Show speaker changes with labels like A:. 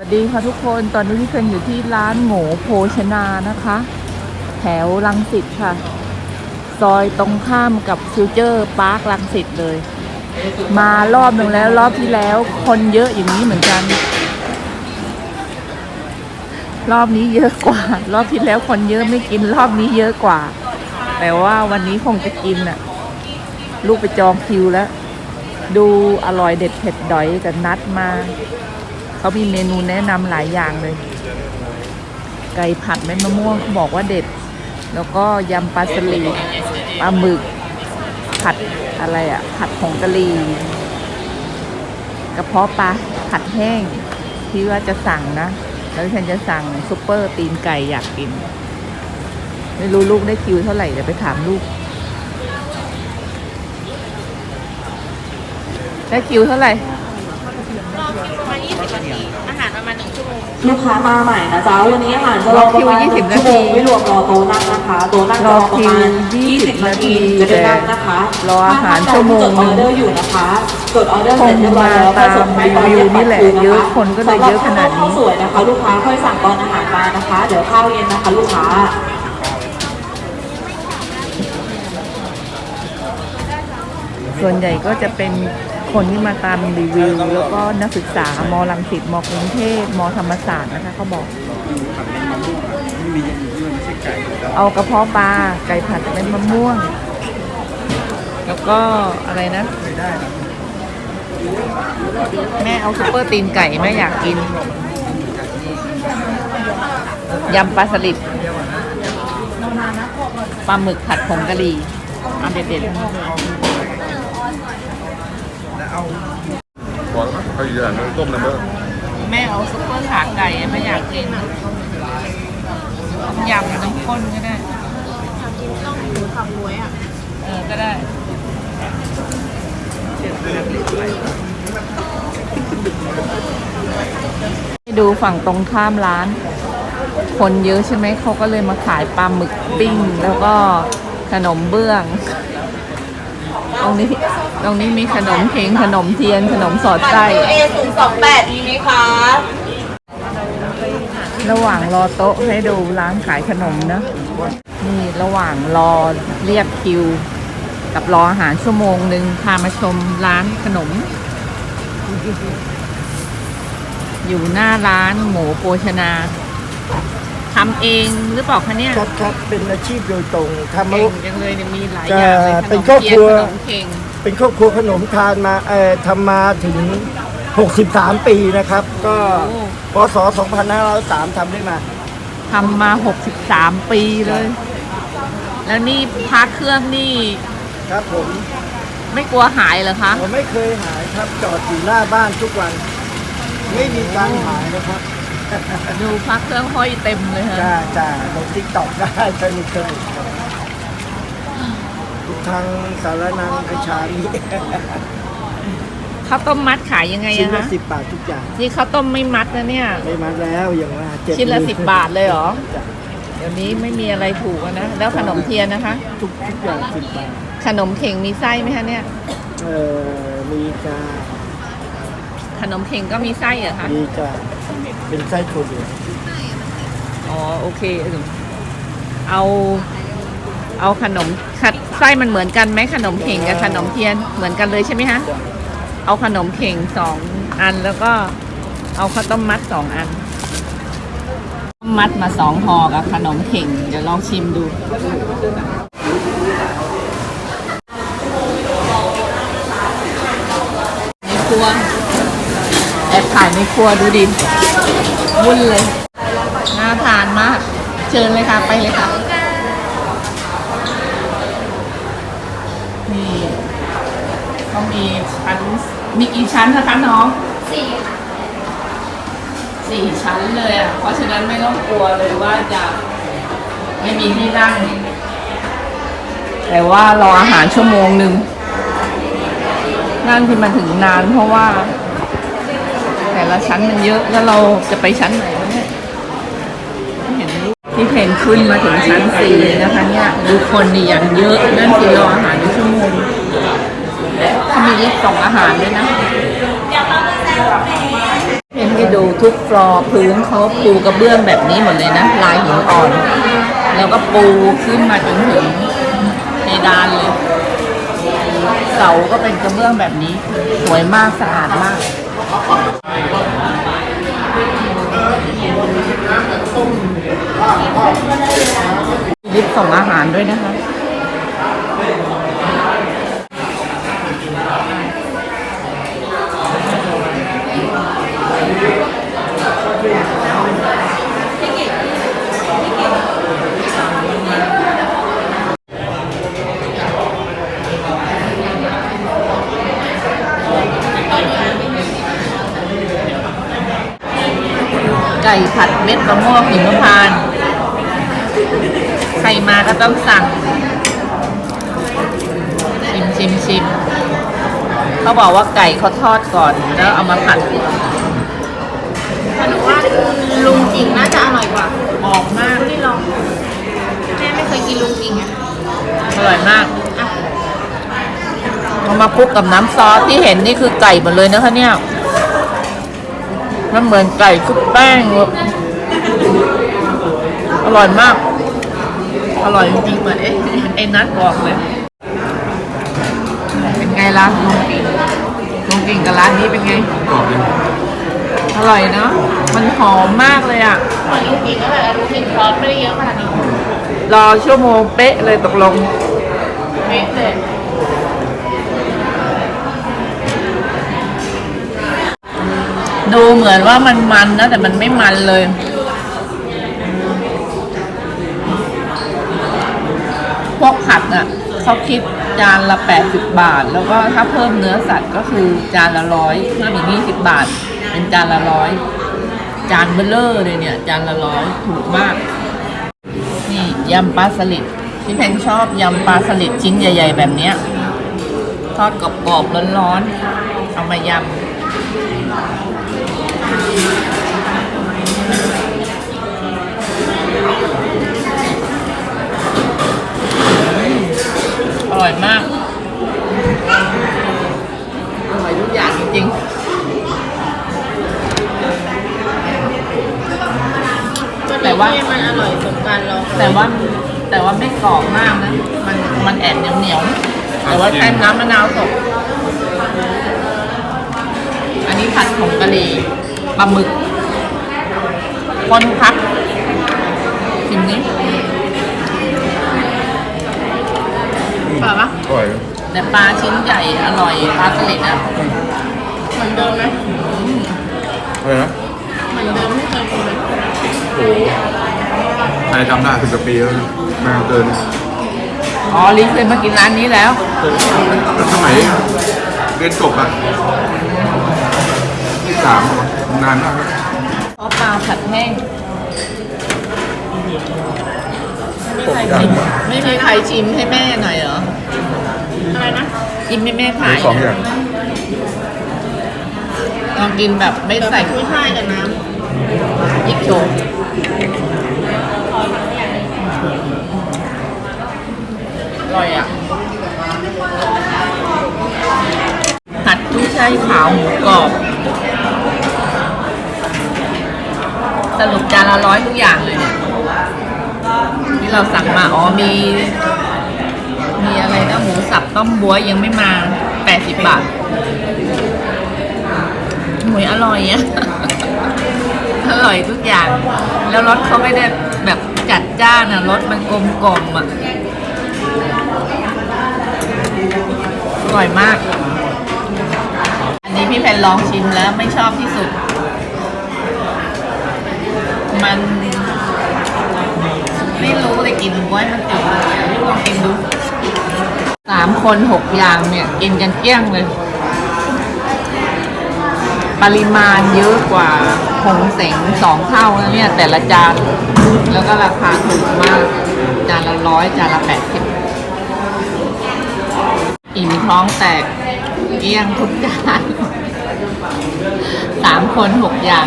A: สวัสดีค่ะทุกคนตอนนี้พี่เพนอยู่ที่ร้านโง่โภชนานะคะ แถวลังสิตค่ะ ซอยตรงข้ามกับฟิวเจอร์พาร์คลังสิตเลย มารอบหนึ่งแล้วรอบที่แล้วคนเยอะอย่างนี้เหมือนกัน รอบนี้เยอะกว่า รอบที่แล้วคนเยอะไม่กินรอบนี้เยอะกว่า แต่ว่าวันนี้คงจะกินน่ะ ลูกไปจองคิวแล้ว ดูอร่อยเด็ดเผ็ดดอยกับนัดมา เขามีเมนูแนะนำหลายอย่างเลย ไก่ผัดเม็ดมะม่วงเขาบอกว่าเด็ด แล้วก็ยำปลาสลิดปลาหมึก ผัดอะไรอะผัดผงกะหรี่กระเพาะปลาผัดแห้ง ที่ว่าจะสั่งนะ แล้วฉันจะสั่งซุปเปอร์ตีนไก่อยากกิน ไม่รู้ลูกได้คิวเท่าไหร่เดี๋ยวไปถามลูกได้คิวเท่าไหร่
B: ประมาณ20นาทีอาหารประมาณ1ชั่วโมง
C: ลูกค้ามาใหม่นะจ๊ะวันนี้อาหารจะรอประมาณหนึ่งชั่วโมงไม่รวมรอโต๊ะนั่งนะคะโต๊ะนั่งรอประมาณ20นาทีจะได้นั่งนะคะ
A: รออาหารชั่วโมง
C: จดออเดอร์อยู่นะคะจดออเดอร์
A: ค
C: เสร็
A: ง
C: จเรียบร้อยแล้ว
A: มาตามรีวิวนี่แหละเยอะคนก็เลยเยอะขนาดนี้
C: สำหรับข้าวสวยนะคะ ลูกค้าค่อยสั่งตอนอาหารมานะคะ เดี๋ยวข้าวเย็นนะคะ ลูกค้า
A: ส่วนใหญ่ก็จะเป็น คนที่มาตามรีวิว แล้วก็นักศึกษามลังสิตมกรุงเทพมธรรมศาสตร์นะคะเขาบอกเอากระเพาะปลาไก่ผัดเป็นมะม่วง แล้วก็อะไรนะ แม่เอาซุปเปอร์ตีนไก่แม่อยากกินยำปลาสลิดปลาหมึกผัดผงกะหรี่อันเด็ดๆ
D: บอกแล้วเขาอยู่ร้านต้มน้ำเบอร์
A: แม่เอาซุปเปอร์ขาไก่อะไม่อยากกินต้มยำกับน้ำข้นก็ได้
B: กินต้องหมูขับหวยอะ
A: เออก็ได้ดูฝั่งตรงข้ามร้าน คนเยอะใช่ไหมเขาก็เลยมาขายปลาหมึกปิ้ง แล้วก็ขนมเบื้อง ตรงนี้ตรงนี้มีขนมเค้งขนมเทียนขนมสอดไส้
C: เอศูนย์สองแปดมีไหมคะ
A: ระหว่างรอโต๊ะให้ดูร้านขายขนมนะนี่ระหว่างรอเรียกคิว กับรออาหารชั่วโมงหนึ่งพามาชมร้านขนม อยู่หน้าร้านหมูโภชนา ทำเองหรือเปล่าคะเนี่ย
E: ครับครับเป็นอาชีพโดยตรงทำมา
A: เก่งจังเลยเนี่ยมีหลายอย่างเลยข
E: เป็น
A: ม
E: ครอบครัว
A: เทียนขนมเข่ง
E: เป็นครอบครัวขนมทานมาเอ่อทำมาถึง 63 ปีนะครับ ก็
A: โอ้
E: พศ2503ทำได้มา
A: ทำมา 63 ปีเลย แล้วนี่พักเครื่องนี่
E: ครับผม
A: ไม่กลัวหายเหรอคะ
E: ผมไม่เคยหายครับจอดอยู่หน้าบ้านทุกวัน ไม่มีการหายนะครับ
A: ดูพักเครื่องห้อยเต็มเลยฮะ
E: จ้าจ้าลงติ๊กต็อกได้สนุกสนุกครับทางสารนังกระชานี
A: ข้าวต้มมัดขายยังไง
E: ชิ้น
A: อะ
E: ละ
A: คะ
E: สิบบาททุกอย่าง
A: นี่ข้าวต้มไม่มัดนะเนี่ย
E: ไม่มาแล้วอย่างว่าเจ็ด
A: ชิ้นละ
E: หมื่
A: สิบบาทเลยเหรอ
E: จ้ะ
A: เดี๋ยวนี้ไม่มีอะไรถูกอะนะ แล้วขนมเทียนนะคะ
E: ทุกทุกอย่างสิบบาท
A: ขนมเข่งมีไส้ไหมคะเนี่ย
E: เอ่อมีกา
A: ขนมเข่งก็มีไส้เหรอคะ
E: มีกาเป็นไส้ถั่วเหลือง
A: อ๋อโอเค เอา เอาขนมขัดไส้มันเหมือนกันไหมขนมเข่งกับขนมเทียนเหมือนกันเลยใช่ไหมคะเอาขนมเข่งสองอันแล้วก็เอาข้าวต้มมัดสองอันข้าวต้มมัดมาสองห่อกับขนมเข่ง เดี๋ยวลองชิมดู ในครัวแอบถ่ายในครัวดูดิวุ่นเลย น่าทานมาก เชิญเลยค่ะ ไปเลยค่ะ นี่เขามีชั้น มีกี่ชั้นนะคะน้อง สี่สี่ชั้นเลยอะ เพราะฉะนั้นไม่ต้องกลัวเลยว่าจะไม่มีที่นั่ง แต่ว่ารออาหารชั่วโมงหนึ่งนั่งที่มันถึงนานเพราะว่า แต่ละชั้นมันเยอะแล้วเราจะไปชั้นไหนวะเนี่ยไม่เห็นรูปที่เพนขึ้นมาถึงชั้นสี่นะคะเนี่ยดูคนนี่อย่างเยอะนั่นคือรออาหารชั่วโมงเขามีลิฟต์ส่งอาหารด้วยนะเพนให้ดูดูทุกฟลอร์พื้นเขาปูกระเบื้องแบบนี้หมดเลยนะลายหินอ่อน แล้วก็ปูขึ้นมาจนถึงเพดานเลยเสาก็เป็นกระเบื้องแบบนี้ สวยมากสะอาดมาก ลิฟต์ ส่งอาหารด้วยนะคะ ไก่ผัดเม็ดมะม่วงหิมพานต์ มาก็ต้องสั่ง ชิมชิมชิมเขาบอกว่าไก่เขาทอดก่อน แล้วเอามาผัด
B: แต่หนูว่าลุงจริงน่าจะอร่อยกว่า
A: หอมมาก
B: ที่ลองแม่ไม่เคยกินลุงจริงอะ
A: อร่อยมากเอามาคลุกกับน้ำซอสที่เห็นนี่คือไก่หมดเลยนะคะเนี่ย มันเหมือนไก่คลุกแป้ง อร่อยมาก อร่อยจริงๆเหมือนไอ้ไอ้นัทบอกเลย เป็นไงล่ะลุงกิ่งลุงกิ่งกับร้านนี้เป็นไง
D: กรอบเลย
A: อร่อยเนาะ มันหอมมากเลยอะ
B: เหมือนลุงจริงก็แบบลุงจริงซอสไม่ได้เยอะขนาดนี้
A: รอชั่วโมงเป๊ะเลยตกลง
B: เม็ดเลย
A: ดูเหมือนว่ามันมันนะแต่มันไม่มันเลย พวกผัดอะเขาคิดจานละ 80 บาท แล้วก็ถ้าเพิ่มเนื้อสัตว์ก็คือจานละร้อยเพิ่มอีก20บาท เป็นจานละร้อยจานเบลเลอร์เลยเนี่ย จานละร้อยถูกมาก นี่ยำปลาสลิดพี่แพงชอบยำปลาสลิดชิ้นใหญ่ ๆ แบบเนี้ยทอดกรอบๆร้อนๆเอามายำ ร่อยมากอร่อยทุกอย่างจริงแต่ว่า
B: มันอร่อยสมการลอง
A: ๆแต่ว่าแต่ว่าไม่กรอบมากนะ มันมันแอบเหนียวเหนียวๆแต่ว่าแค่น้ำมะนาวสดอันนี้ผัดผงกะหรี่ปลาหมึกคนพักชิมนี้เปล่าปะ
D: อร่อย
A: แต่ปลาชิ้นใหญ่อร่อยปลาสลิดอะ
B: เหมือนเดิมไหม
D: อะไรนะ
B: เหมือนเดิมไม่เคยกินเลย
D: โอ้โหใครจำได้สิบกว่าปีแล้วนะนานเกิน
A: อ๋อลิเคยมากินร้านนี้แล้ว
D: สมัยเรียนจบอะที่สามนานมากแล้ว
A: เพราะปลาผัดแห้ง
D: ผมจำ
A: ไม่มีใครชิมให้แม่หน่อยเหรอ
B: อะไรนะ
A: กินให้แม่
D: มี
A: ขาย
D: สองอย่าง
A: ลองกินแบบไม่ใส่
B: กุ้ยช่ายกับน้
A: ยิกโชว์อร่อยอะผัดกุ้ยช่ายขาวหมูกรอบ สรุปจานละร้อยทุกอย่างเลยเนี่ยที่เราสั่งมาอ๋อมีมีอะไรนะหมู สับต้มบัวยังไม่มา 80 บาทหมูอร่อยอะอร่อยทุกอย่าง แล้วรสเขาไม่ได้แบบจัดจ้านอะรสมันกลมกล่อมอะอร่อยมาก อันนี้พี่แพนลองชิมแล้วไม่ชอบที่สุด มันไม่รู้เลยกินบ้วยมันติดลองกินดู สามคนหกอย่างเนี่ย กินกันเกลี้ยงเลย ปริมาณเยอะกว่าหงเสงสองเท่านะเนี่ย แต่ละจาน แล้วก็ราคาถูกมาก จานละร้อยจานละแปดสิบอิ่มท้องแตกเกลี้ยงทุกจานสามคนหกอย่าง